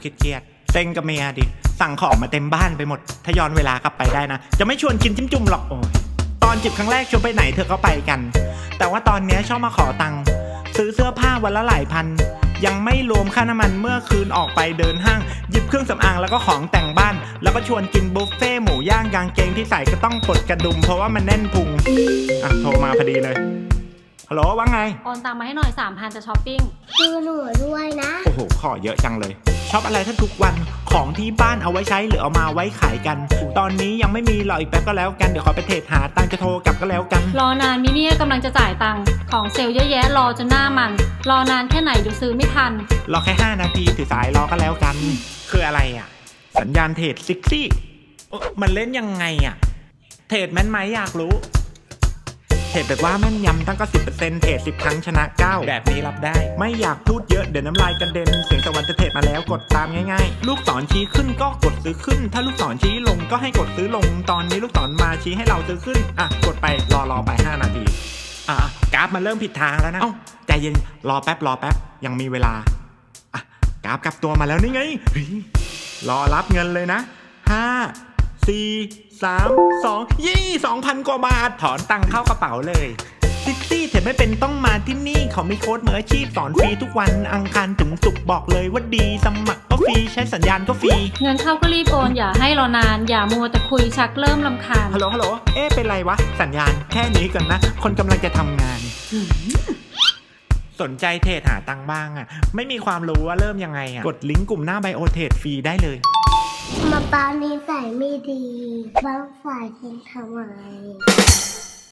เครียดๆเซ็งกับเมียดิ สั่งของมาเต็มบ้านไปหมด ถ้าย้อนเวลากลับไปได้นะ จะไม่ชวนกินจิ้มจุ่มหรอกโอ้ยตอนจีบครั้งแรกชวนไปไหนเธอก็ไปกัน แต่ว่าตอนเนี้ยชอบมาขอตังค์ซื้อเสื้อผ้าวันละหลายพัน ยังไม่รวมค่าน้ำมันเมื่อคืนออกไปเดินห้าง หยิบเครื่องสำอางแล้วก็ของแต่งบ้าน แล้วก็ชวนกินบุฟเฟ่ต์หมูย่างกางเกงที่ใส่ก็ต้องปลดกระดุม เพราะว่ามันแน่นพุงอะโทรมาพอดีเลยฮัลโหลว่าไงโอนตังมาให้หน่อยสามพันจะช้อปปิ้ง คือหนูด้วยนะ โอ้โหขอเยอะจังเลย ชอบอะไรท่านทุกวันของที่บ้านเอาไว้ใช้หรือเอามาไว้ขายกัน ตอนนี้ยังไม่มีหรอกอีกแป๊บก็แล้วกันเดี๋ยวขอไปเทรดหาตังค์จะโทรกลับก็แล้วกัน รอนานมิเนี่ยกำลังจะจ่ายตังค์ของเซลล์เยอะแยะรอจนหน้ามัน รอนานแค่ไหนเดี๋ยวซื้อไม่ทัน รอแค่ 5 นาทีถือสายรอก็แล้วกัน คืออะไรอะ สัญญาณเทรดซิกซี่เอ้อมันเล่นยังไงอะ เทรดแม่นไหมอยากรู้ เทรดแบบว่าแม่นยำตั้งก็สิบเปอร์เซ็นต์เทรดสิบครั้งชนะเก้าแบบนี้รับได้ ไม่อยากพูดเยอะเดี๋ยวน้ำลายกระเด็น เสียงสวรรค์จะเทรดมาแล้วกดตามง่ายๆ ลูกศรชี้ขึ้นก็กดซื้อขึ้น ถ้าลูกศรชี้ลงก็ให้กดซื้อลง ตอนนี้ลูกศรมาชี้ให้เราซื้อขึ้น อะ กดไปรอรอไป5นาทีอะอะกราฟมันเริ่มผิดทางแล้วนะเอ้าใจเย็นรอแป๊บรอแป๊บยังมีเวลาอะกราฟกลับตัวมาแล้วนี่ไงเฮ้ยรอรับเงินเลยนะห้า สี่สามสองยี่สองพันกว่าบาท ถอนตังค์เข้ากระเป๋าเลย ซิกซี่เห็นไม่เป็นต้องมาที่นี่ เขามีโค้ดมืออาชีพสอนฟรีทุกวันอังคารถึงศุกร์บอกเลยว่าดี สมัครก็ฟรี ใช้สัญญาณก็ฟรี เงินเข้าก็รีบโอนอย่าให้รอนาน อย่ามัวแต่คุยชักเริ่มลำคาญฮัลโหลฮัลโหลเอ๊ะเป็นไรวะ สัญญาณแค่นี้ก่อนนะ คนกำลังจะทำงาน สนใจเทรดหาตังค์บ้างอะไม่มีความรู้ว่าเริ่มยังไงอะกดลิงก์กลุ่มหน้าไบโอเทรดฟรีได้เลย มาปานิสัยไม่ดีบางฝ่ายทิ้งทำไม